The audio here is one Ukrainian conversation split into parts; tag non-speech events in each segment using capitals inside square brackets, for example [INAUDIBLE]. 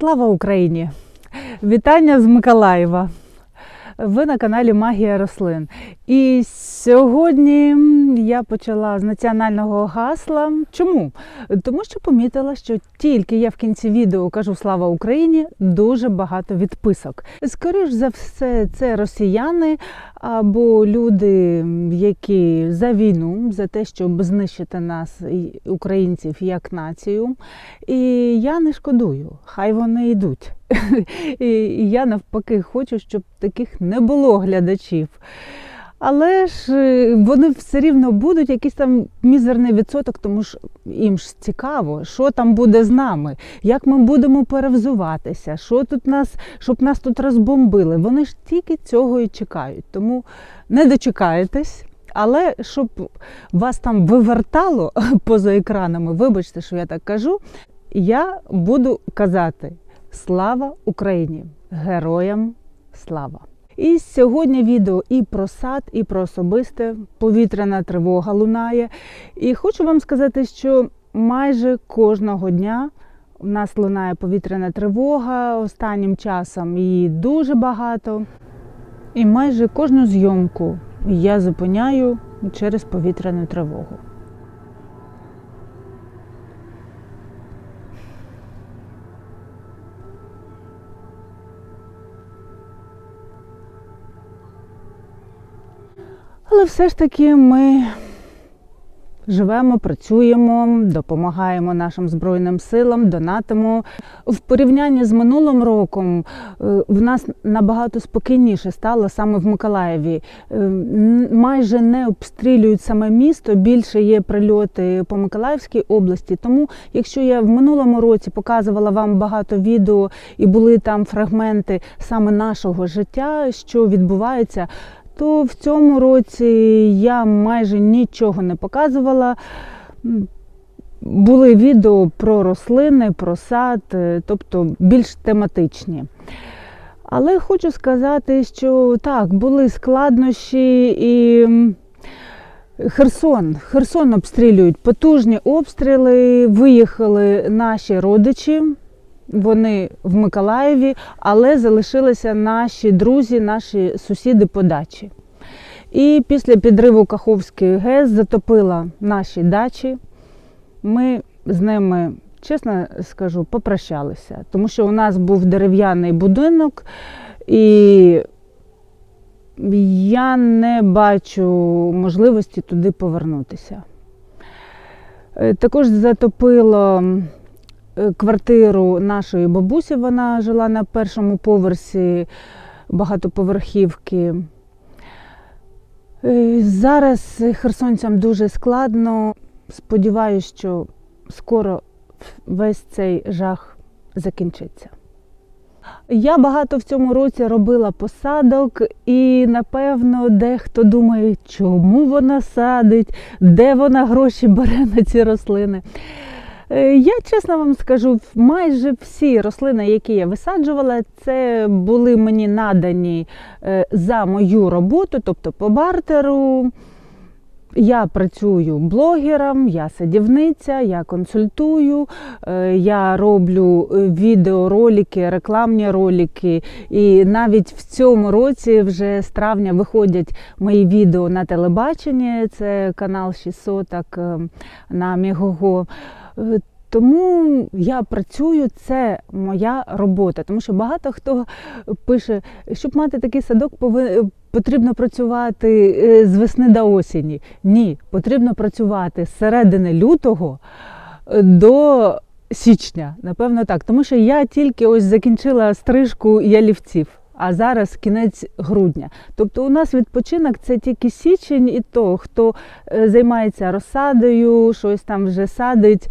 Слава Україні! Вітання з Миколаєва. Ви на каналі Магія рослин. І сьогодні я почала з національного гасла. Чому? Тому що помітила, що тільки я в кінці відео кажу Слава Україні, дуже багато відписок. Скоріш за все, це росіяни або люди, які за війну, за те, щоб знищити нас, українців, як націю. І я не шкодую, хай вони йдуть. [LAUGHS] І я навпаки хочу, щоб таких не було глядачів. Але ж е, вони все рівно будуть якийсь там мізерний відсоток, тому що їм ж цікаво, що там буде з нами, як ми будемо перевзуватися, що тут нас, щоб нас тут розбомбили. Вони ж тільки цього і чекають. Тому не дочекаєтесь. Але щоб вас там вивертало [LAUGHS] поза екранами, вибачте, що я так кажу, я буду казати Слава Україні! Героям слава! І сьогодні відео і про сад, і про особисте повітряна тривога лунає. І хочу вам сказати, що майже кожного дня у нас лунає повітряна тривога. Останнім часом її дуже багато. І майже кожну зйомку я зупиняю через повітряну тривогу. Але все ж таки ми живемо, працюємо, допомагаємо нашим Збройним силам, донатимо. В порівнянні з минулим роком е, в нас набагато спокійніше стало саме в Миколаєві. Е, Майже не обстрілюють саме місто, більше є прильоти по Миколаївській області. Тому, якщо я в минулому році показувала вам багато відео і були там фрагменти саме нашого життя, що відбувається то в цьому році я майже нічого не показувала. Були відео про рослини, про сад, е, тобто більш тематичні. Але хочу сказати, що так, були складнощі і Херсон. Херсон обстрілюють потужні обстріли. Виїхали наші родичі. Вони в Миколаєві, але залишилися наші друзі, наші сусіди по дачі. І після підриву Каховської ГЕС затопила наші дачі. Ми з ними, чесно скажу, попрощалися, тому що у нас був дерев'яний будинок, і я не бачу можливості туди повернутися. Е, також затопило квартиру нашої бабусі. Вона жила на першому поверсі багатоповерхівки. Е, зараз херсонцям дуже складно. Сподіваюся, що скоро весь цей жах закінчиться. Я багато в цьому році робила посадок, і напевно дехто думає, чому вона садить, де вона гроші бере на ці рослини. Е, я чесно вам скажу, майже всі рослини, які я висаджувала, це були мені надані е, за мою роботу, тобто по бартеру. Я працюю блогером, я садівниця, я консультую, е, я роблю відеоролики, рекламні ролики. І навіть в цьому році, вже з травня, виходять мої відео на телебаченні. Це канал 600 на Мігого. Е, тому я працюю, це моя робота, тому що багато хто пише, щоб мати такий садок, потрібно працювати е, з весни до осені. Ні, потрібно працювати з середини лютого е, до січня. Напевно, так. Тому що я тільки ось закінчила стрижку ялівців. А зараз кінець грудня. Тобто у нас відпочинок це тільки січень і то, хто займається розсадою, щось там вже садить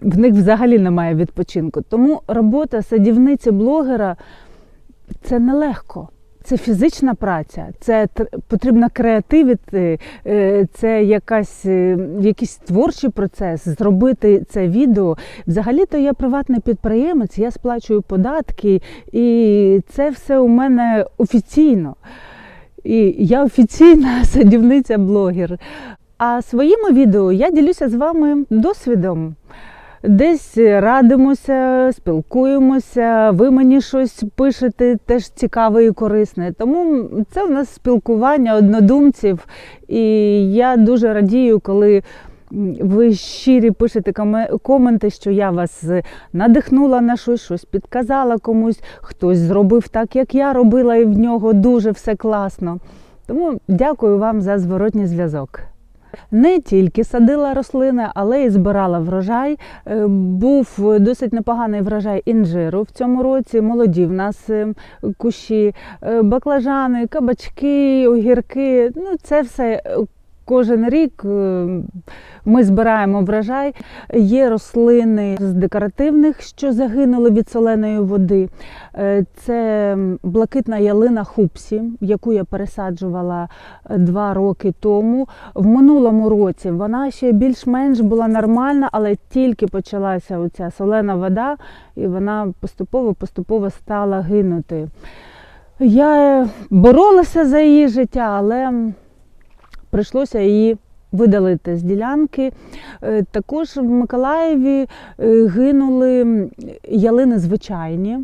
в них взагалі немає відпочинку. Тому робота садівниці-блогера це нелегко. Це фізична праця, це потрібно креативити, е, це якась, е, якийсь творчий процес, зробити це відео. Взагалі-то я приватний підприємець, я сплачую податки, і це все у мене офіційно. І я офіційна [LAUGHS] садівниця-блогер. А своїми відео я ділюся з вами досвідом. Десь радимося, спілкуємося, ви мені щось пишете теж цікаве і корисне. Тому це у нас спілкування однодумців. І я дуже радію, коли ви щирі пишете коменти, що я вас е, надихнула на щось, щось підказала комусь, хтось зробив так, як я робила, і в нього дуже все класно. Тому дякую вам за зворотній зв'язок. Не тільки садила рослини, але й збирала врожай. Е, Був досить непоганий врожай інжиру в цьому році. Молоді в нас е, кущі, е, баклажани, кабачки, огірки. Ну, це все кожен рік е, ми збираємо врожай. Є рослини з декоративних, що загинули від соленої води. Е, Це блакитна ялина хупсі, яку я пересаджувала е, два роки тому. В минулому році вона ще більш-менш була нормальна, але тільки почалася оця солена вода, і вона поступово-поступово стала гинути. Я боролася за її життя, але прийшлося її видалити з ділянки. Е, Також в Миколаєві е, гинули ялини звичайні.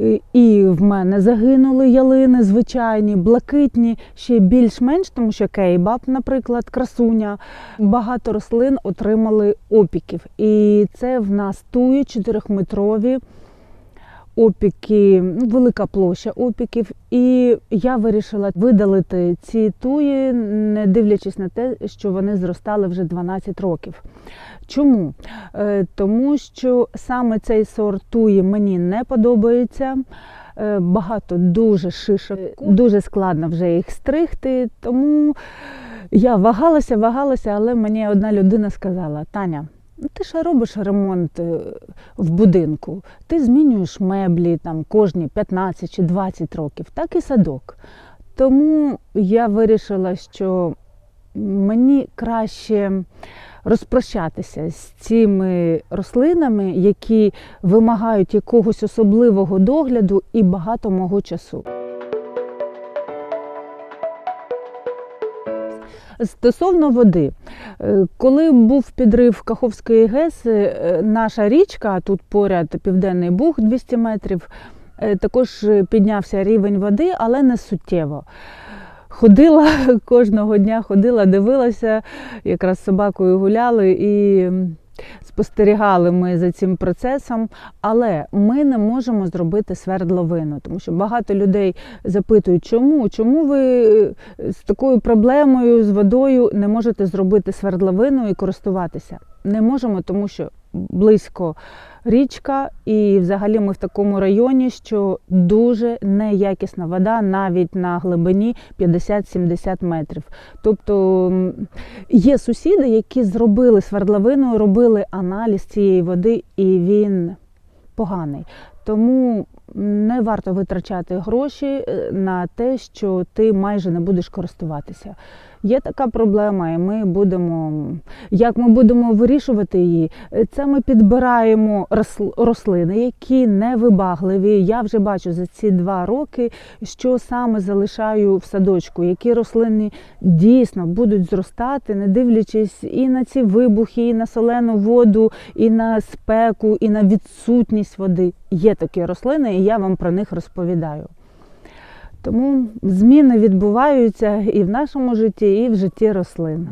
Е, І в мене загинули ялини звичайні, блакитні, ще більш-менш, тому що кейбаб, наприклад, красуня. Багато рослин отримали опіків. І це в нас туї 4-метрові опіки, ну, велика площа опіків. І я вирішила видалити ці туї, не дивлячись на те, що вони зростали вже 12 років. Чому? Е, Тому що саме цей сорт туї мені не подобається. Е, Багато дуже шишок, дуже складно вже їх стригти. Тому я вагалася, вагалася, але мені одна людина сказала: Таня, ну ти ж робиш ремонт е, в будинку, ти змінюєш меблі там кожні 15 чи 20 років, так і садок. Тому я вирішила, що мені краще розпрощатися з цими рослинами, які вимагають якогось особливого догляду і багато мого часу. Стосовно води, Е, коли був підрив Каховської ГЕС, е, наша річка, тут поряд Південний Буг 200 метрів, е, також піднявся рівень води, але не суттєво. Ходила [LAUGHS] кожного дня, ходила, дивилася, якраз собакою гуляли і спостерігали ми за цим процесом. Але ми не можемо зробити свердловину, тому що багато людей запитують, чому? Чому ви е, з такою проблемою з водою не можете зробити свердловину і користуватися? Не можемо, тому що близько річка, і взагалі ми в такому районі, що дуже неякісна вода навіть на глибині 50-70 метрів. Тобто є сусіди, які зробили свердловину, робили аналіз цієї води, і він поганий. Тому не варто витрачати гроші е, на те, що ти майже не будеш користуватися. Є така проблема, і ми будемо. Як ми будемо вирішувати її? Е, Це ми підбираємо рослини, які невибагливі. Я вже бачу за ці два роки, що саме залишаю в садочку, які рослини дійсно будуть зростати, не дивлячись і на ці вибухи, і на солену воду, і на спеку, і на відсутність води. Є такі рослини, і я вам про них розповідаю. Тому зміни відбуваються і в нашому житті, і в житті рослин.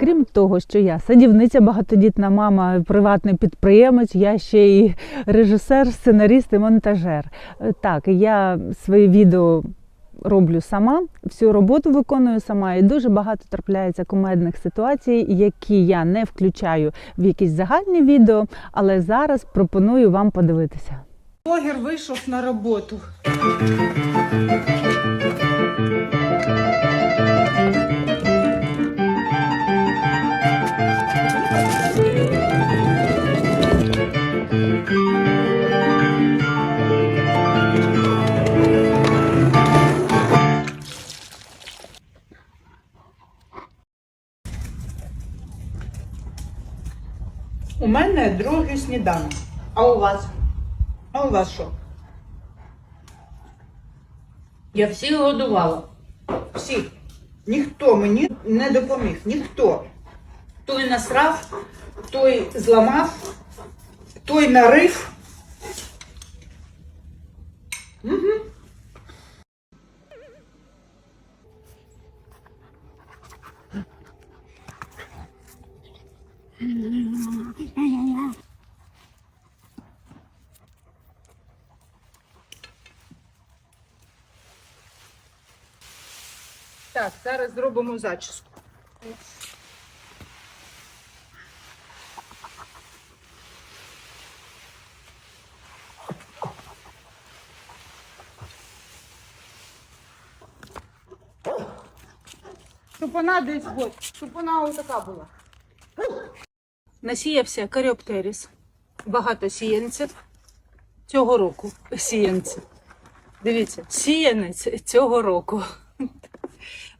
Крім того, що я садівниця, багатодітна мама, приватний підприємець, я ще і режисер, сценаріст і монтажер. Е, Так, я свої відео роблю сама, всю роботу виконую сама, і дуже багато трапляється кумедних ситуацій, які я не включаю в якісь загальні відео, але зараз пропоную вам подивитися. Блогер вийшов на роботу. У мене другий сніданок. А у вас? А у вас що? Я всіх годувала. Всіх. Ніхто мені не допоміг. Ніхто. Той насрав, той зламав, той нарив. Так, зараз зробимо зачіску. Щоб вона десь от, щоб вона отака була. Насіявся каріоптеріс. Багато сіянців цього року. Сіянці. Дивіться, сіянець цього року.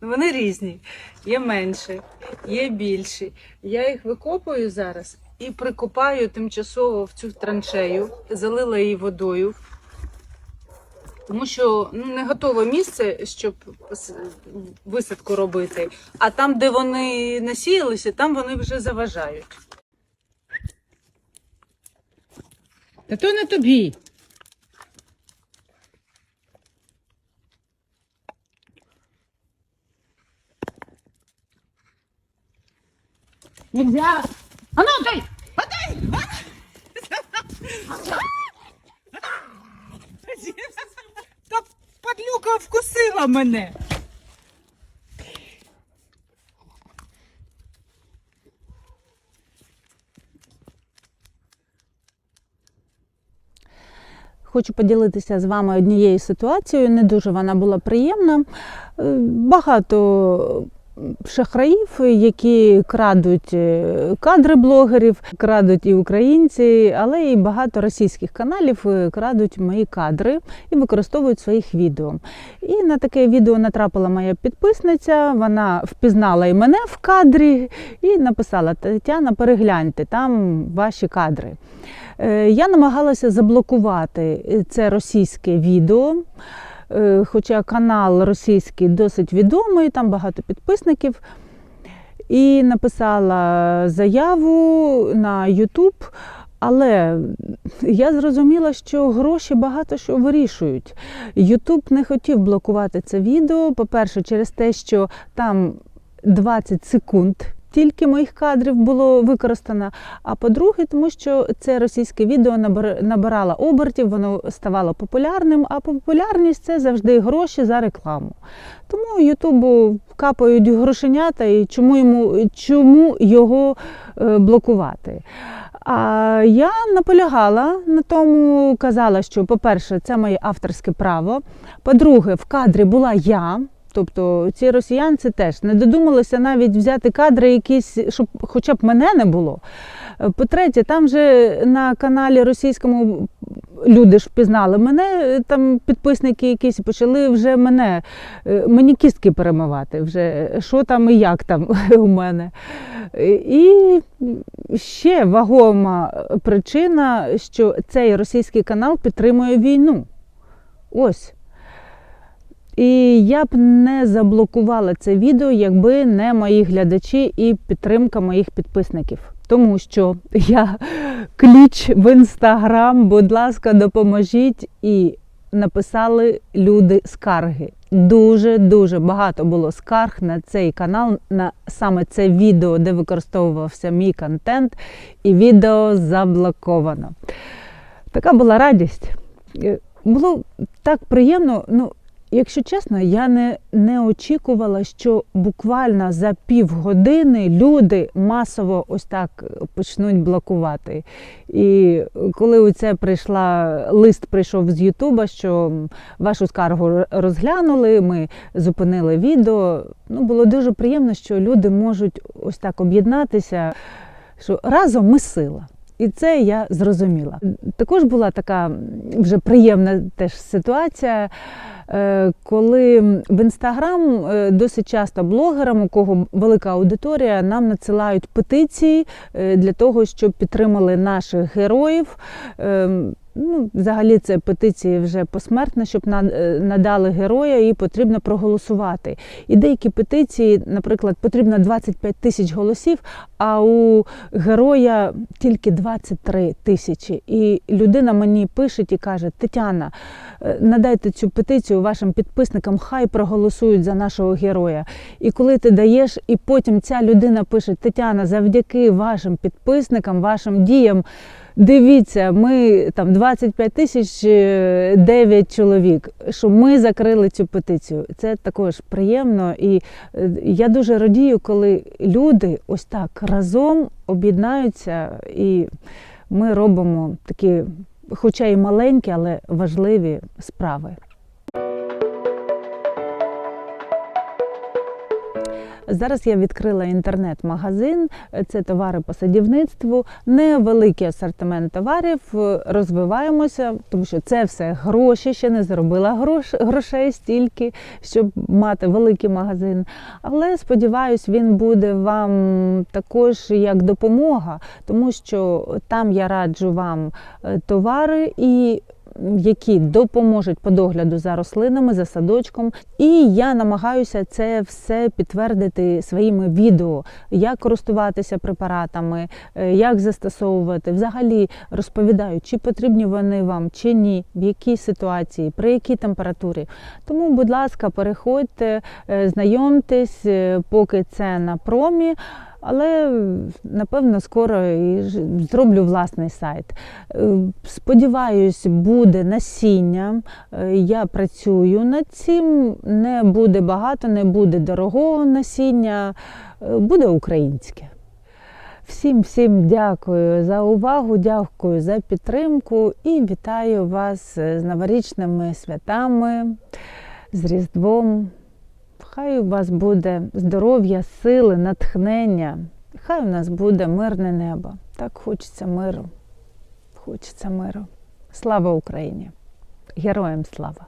Вони різні. Є менші, є більші. Я їх викопую зараз і прикопаю тимчасово в цю траншею, залила її водою. Тому що ну, не готове місце, щоб висадку робити. А там, де вони насіялися, там вони вже заважають. Та то не тобі. Нельзя. А ну, дай! Та падлюка вкусила мене. Хочу поділитися з вами однією ситуацією. Не дуже вона була приємна. Е, Багато шахраїв, які крадуть е, кадри блогерів, крадуть і українці, але і багато російських каналів е, крадуть мої кадри і використовують своїх відео. І на таке відео натрапила моя підписниця. Вона впізнала і мене в кадрі і написала: Тетяна, перегляньте там ваші кадри. Е, Я намагалася заблокувати це російське відео. Е, Хоча канал російський досить відомий, там багато підписників. І написала заяву на YouTube. Але я зрозуміла, що гроші багато що вирішують. Ютуб не хотів блокувати це відео. По-перше, через те, що там 20 секунд тільки моїх кадрів було використано. А по-друге, тому що це російське відео набирало обертів, воно ставало популярним, а популярність це завжди гроші за рекламу. Тому Ютубу капають грошенята, і чому йому чому його е, блокувати? А я наполягала на тому, казала, що, по-перше, це моє авторське право. По-друге, в кадрі була я. Тобто ці росіянці теж не додумалися навіть взяти кадри якісь, щоб хоча б мене не було. Е, По-третє, там же на каналі російському люди ж впізнали мене, е, там підписники якісь почали вже мене, е, мені кістки перемивати, вже що там і як там [LAUGHS] у мене. І ще вагома причина, що цей російський канал підтримує війну. Ось. І я б не заблокувала це відео, якби не мої глядачі і підтримка моїх підписників. Тому що [LAUGHS] я кліч в інстаграм, будь ласка, допоможіть. І написали люди скарги. Дуже дуже багато було скарг на цей канал, на саме це відео, де використовувався мій контент, і відео заблоковано. Така була радість. Е, Було так приємно. Ну, якщо чесно, я не, не очікувала, що буквально за півгодини люди масово ось так почнуть блокувати. І коли у це прийшла лист прийшов з Ютуба, що вашу скаргу розглянули, ми зупинили відео. Ну, було дуже приємно, що люди можуть ось так об'єднатися, що разом ми сила. І це я зрозуміла. Також була така вже приємна теж ситуація, коли в інстаграм е, досить часто блогерам, у кого велика аудиторія, нам надсилають петиції е, для того, щоб підтримали наших героїв. Ну, взагалі, це петиції вже посмертно, щоб е, надали героя, і потрібно проголосувати. І деякі петиції, наприклад, потрібно 25 тисяч голосів, а у героя тільки 23 тисячі. І людина мені пише і каже: Тетяна, е, надайте цю петицію вашим підписникам, хай проголосують за нашого героя. І коли ти даєш, і потім ця людина пише: Тетяна, завдяки вашим підписникам, вашим діям. Дивіться, ми там 25 тисяч е, 9 чоловік. Що ми закрили цю петицію. Це також приємно. І е, я дуже радію, коли люди ось так разом об'єднаються, і ми робимо такі, хоча і маленькі, але важливі справи. Зараз я відкрила інтернет-магазин, це товари по садівництву, невеликий асортимент товарів. Розвиваємося, тому що це все гроші. Ще не заробила грош, грошей стільки, щоб мати великий магазин. Але сподіваюсь, він буде вам також як допомога, тому що там я раджу вам е, товари і які допоможуть по догляду за рослинами, за садочком. І я намагаюся це все підтвердити своїми відео, як користуватися препаратами, е, як застосовувати. Взагалі розповідаю, чи потрібні вони вам, чи ні, в якій ситуації, при якій температурі. Тому, будь ласка, переходьте, е, знайомтесь, е, поки це на промі. Але напевно скоро і зроблю власний сайт. Е, Сподіваюсь, буде насіння. Е, Я працюю над цим. Не буде багато, не буде дорогого насіння, е, буде українське. Всім всім дякую за увагу, дякую за підтримку і вітаю вас з новорічними святами, з Різдвом. Хай у вас буде здоров'я, сили, натхнення. Хай у нас буде мирне небо. Так хочеться миру. Хочеться миру. Слава Україні! Героям слава!